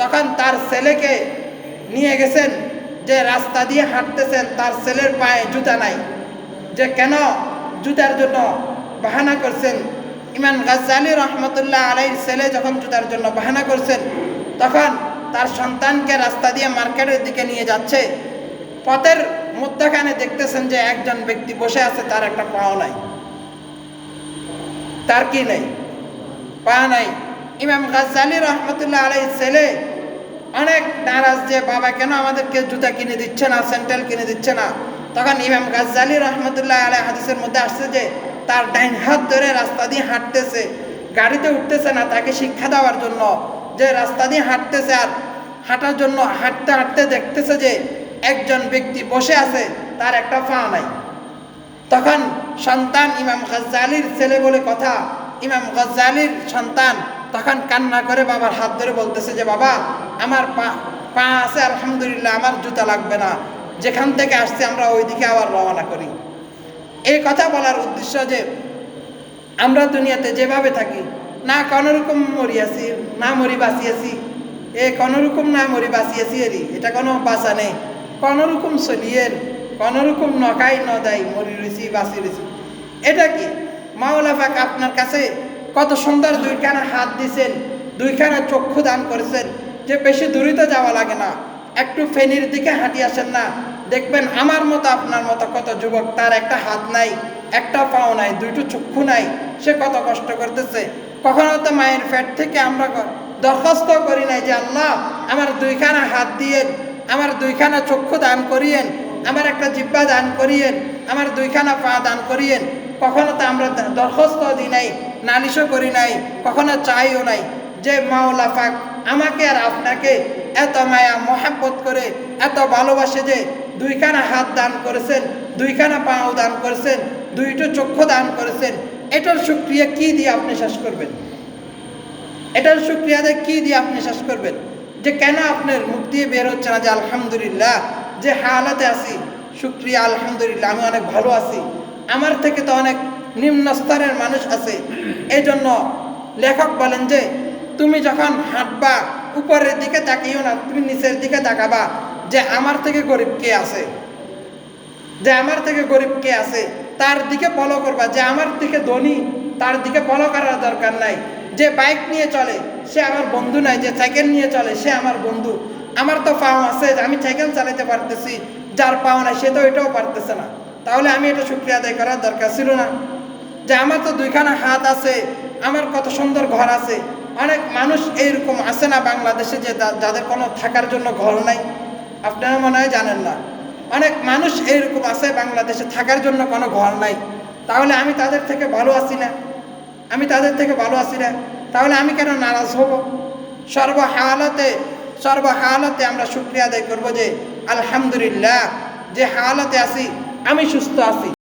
তখন তার ছেলেকে নিয়ে গেছেন, যে রাস্তা দিয়ে হাঁটতেছেন, তার ছেলের পায়ে জুতা নাই। যে কেন জুতার জন্য বাহানা করছেন? ইমান গাজ্জালি রহমতুল্লাহ আলাইর ছেলে যখন জুতার জন্য বাহানা করছেন, তখন তার সন্তানকে রাস্তা দিয়ে মার্কেটের দিকে নিয়ে যাচ্ছে। পথের মধ্যখানে দেখতেছেন যে একজন ব্যক্তি বসে আছে, তার একটা পাও নাই। তার কি নেই? পা নাই। ইমাম গাজ্জালি রহমতুল্লাহ আলাই ছেলে অনেক নারাজ যে বাবা কেন আমাদেরকে জুতা কিনে দিচ্ছে না, স্যান্ডেল কিনে দিচ্ছে না? তখন ইমাম গাজ্জালি রহমতুল্লাহ আলাই হাদিসের মধ্যে আসছে যে, তার ডাইন হাত ধরে রাস্তা দিয়ে হাঁটতেছে। গাড়িতে উঠতেছে না, তাকে শিক্ষা দেওয়ার জন্য। যে রাস্তা দিয়ে হাঁটতেছে আর হাঁটার জন্য হাঁটতে হাঁটতে দেখতেছে যে, একজন ব্যক্তি বসে আছে, তার একটা পা নাই। তখন সন্তান ইমাম গজ্জালির ছেলে বলে কথা, ইমাম গজ্জালির সন্তান তখন কান্না করে বাবার হাত ধরে বলতেছে যে, বাবা, আমার পা পা আছে, আলহামদুলিল্লাহ, আমার জুতা লাগবে না। যেখান থেকে আসছে আমরা ওইদিকে আবার রওনা করি। এই কথা বলার উদ্দেশ্য যে, আমরা দুনিয়াতে যেভাবে থাকি, না কোনোরকম মরিয়াছি না মরি বাঁচিয়েছি এ কোনোরকম না মরি বাঁচিয়েছি এরি এটা কোনো বাঁচা নেই। কোনোরকম চলিয়ের কোনোরকম নকাই নদাই মরি রয়েছি, বাঁচি রয়েছি। এটা কি? মাওলা পাক আপনার কাছে কত সুন্দর দুইখানা হাত দিছেন, দুইখানা চক্ষু দান করেছেন, যে বেশি দূরিত যাওয়া লাগে না। একটু ফেনির দিকে হাঁটি আসেন না। দেখবেন আমার মতো, আপনার মতো কত যুবক, তার একটা হাত নাই, একটা পাও নাই, দুইটো চক্ষু নাই, সে কত কষ্ট করতেছে। কখনো তো মায়ের ফ্যাট থেকে আমরা দরখাস্ত করি নাই যে, আল্লাহ, আমার দুইখানা হাত দিয়েন, আমার দুইখানা চক্ষু দান করিয়েন, আমার একটা জিব্বা দান করিয়েন, আমার দুইখানা পা দান করিয়েন। কখনো তো আমরা দরখাস্ত দিই নাই নালিশও করি নাই, কখনো চাইও নাই যে, মাওলা পাক, আমাকে আর আপনাকে এত মায়া, মহাব্বত করে, এত ভালোবাসে যে, দুইখানা হাত দান করেছেন, দুইখানা পাও দান করেছেন, দুইটো চক্ষু দান করেছেন, এটার সুক্রিয়া কি দিয়ে আপনি শেষ করবেন? এটার সুক্রিয়া দিয়ে কি দিয়ে আপনি শেষ করবেন? যে, কেন আপনার মুখ দিয়ে বের হচ্ছে না যে, আলহামদুলিল্লাহ, যে হালাতে আছি, সুক্রিয়া, আলহামদুলিল্লাহ, আমি অনেক ভালো আছি, আমার থেকে তো অনেক নিম্ন স্তরের মানুষ আছে। এই জন্য লেখক বলেন যে, তুমি যখন হাঁটবা, উপরের দিকে তাকিও না, তুমি নিচের দিকে তাকাবা যে আমার থেকে গরিব কে আছে। যে আমার থেকে গরিব কে আছে, তার দিকে ফলো করবা। যে আমার থেকে ধনী, তার দিকে ফলো করার দরকার নাই। যে বাইক নিয়ে চলে, সে আমার বন্ধু নাই। যে সাইকেল নিয়ে চলে, সে আমার বন্ধু। আমার তো পাও আছে, আমি সাইকেল চালাতে পারতেছি। যার পাও নাই, সে তো এটাও পারতেছে না। তাহলে আমি এটা শুক্রিয়া আদায় করার দরকার ছিল না। যে আমার তো দুইখানা হাত আছে, আমার কত সুন্দর ঘর আছে। অনেক মানুষ এইরকম আছে না বাংলাদেশে যে যাদের কোনো থাকার জন্য ঘর নাই। আপনারা মনে হয় জানেন না। অনেক মানুষ এইরকম আছে বাংলাদেশে থাকার জন্য কোনো ঘর নাই। তাহলে আমি তাদের থেকে ভালো আছি না? আমি তাদের থেকে ভালো আছি না? তাহলে আমি কেন নারাজ হব? সর্বহালতে সর্বহালতে আমরা শুক্রিয়া আদায় করব যে, আলহামদুলিল্লাহ, যে হালতে আছি, আমি সুস্থ আছি।